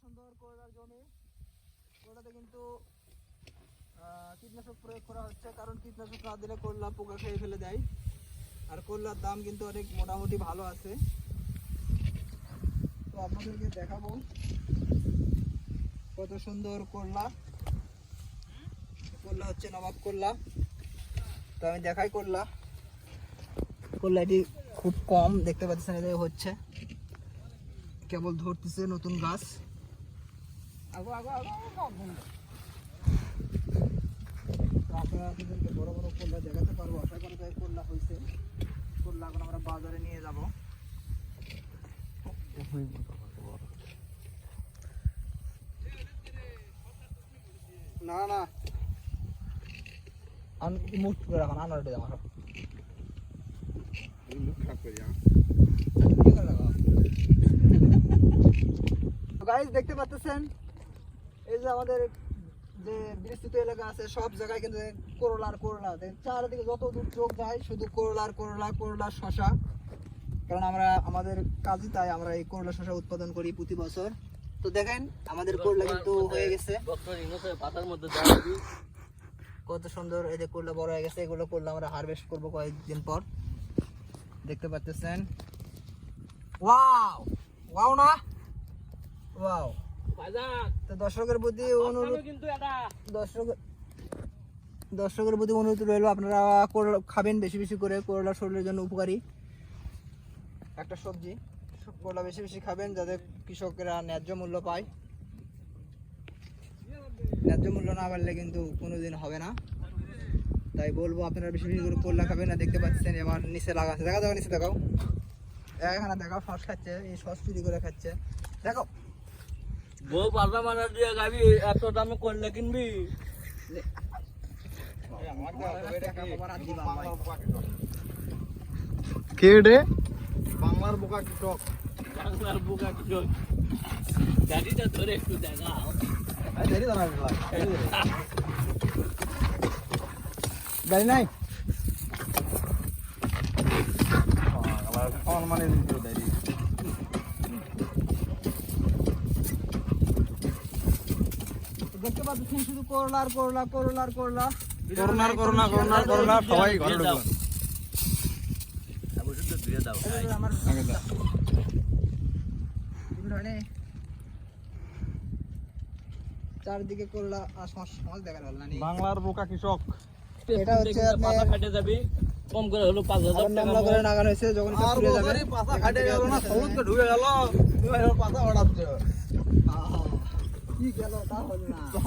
সুন্দর করলার জমি ওটাতে কিন্তু কীটনাশক প্রয়োগ করা হচ্ছে, কারণ কীটনাশক না দিলে করলা পোকা খেয়ে ফেলে দেয়। আর করলার দাম কিন্তু অনেক মোটামুটি ভালো আছে। তো আপনাদেরকে দেখাবো কত সুন্দর করলা করলা হচ্ছে নবাব করলা তো আমি দেখাই করলা করলাটি খুব কম, দেখতে পাচ্ছেন এদের হচ্ছে। কেবল ধরতেছে নতুন গাছ। আপনারা আপনাদেরকে বড় বড় করলা দেখাতে পারব। আশা করি তাই করলা হয়েছে করলা এখন আমরা বাজারে নিয়ে যাব। না না। আন মুখ করে রাখুন আনার আমার গাইস দেখতে পাচ্ছেন? যে আমাদের যে বিস্তৃত এলাকা আছে সব জায়গায় কিন্তু করলা আর করলা। চারিদিকে যত দূর চোখ যায় শুধু করলা আর করলা করলা শশা। কারণ আমরা আমাদের কাজই তাই আমরা এই করলা শশা উৎপাদন করি প্রতি বছর। তো দেখেন আমাদের করলা কিন্তু হয়ে গেছে। পাতার মধ্যে কত সুন্দর এই যে করলা বড় হয়ে গেছে এগুলো করলা আমরা হারভেস্ট করব কয়েকদিন পর। দেখতে পাচ্ছেন ওয়াও! ওয়াও না? ওয়াও! তো দর্শকের প্রতি অনুরোধ দর্শক দর্শকের প্রতি অনুরোধ রইল আপনারা করলা খাবেন বেশি বেশি করে করলা শরীরের জন্য উপকারী। একটা সবজি করলা বেশি বেশি খাবেন যাতে কৃষকেরা ন্যায্য মূল্য পায়। ন্যায্য মূল্য না পারলে কিন্তু কোনোদিন হবে না। তাই বলব আপনারা বেশি বেশি করে করলা খাবেন না দেখতে পাচ্ছেন এবার নিচে লাগা আছে দেখা যাবে নিচে দেখাও। এখানে দেখাও সস খাচ্ছে এই সস চুরি করে খাচ্ছে। দেখো বউ পাতা মারা দিয়ে গাবি এত দামে করলে কিনবি? কে রে? বাংলার বোকা কৃষক বাংলার বুকা কিশোর গাড়িটা ধরে একটু দেখাও। গাড়ি নাই? মানে দেখতে পাচ্ছেন শুধু করলা আর করলা করলা আর করলা। করোনার করোনা করোনার করোনা সবাই ঘরে আমার ধরনের চারদিকে করলা আর সমাজ সমাজ দেখা গেল না বাংলার বোকা কৃষক। এটা হচ্ছে পাতা ফাটে যাবি কম করে হলো পাঁচ হাজার আবার টাকা নামলা করে লাগানো হয়েছে যখন এটা আর যাবে। পাতা এখান গেল না সবুজ ঢুকে গেল। পাতা ওড়াচ্ছে। আহা, কি গেল তা হল না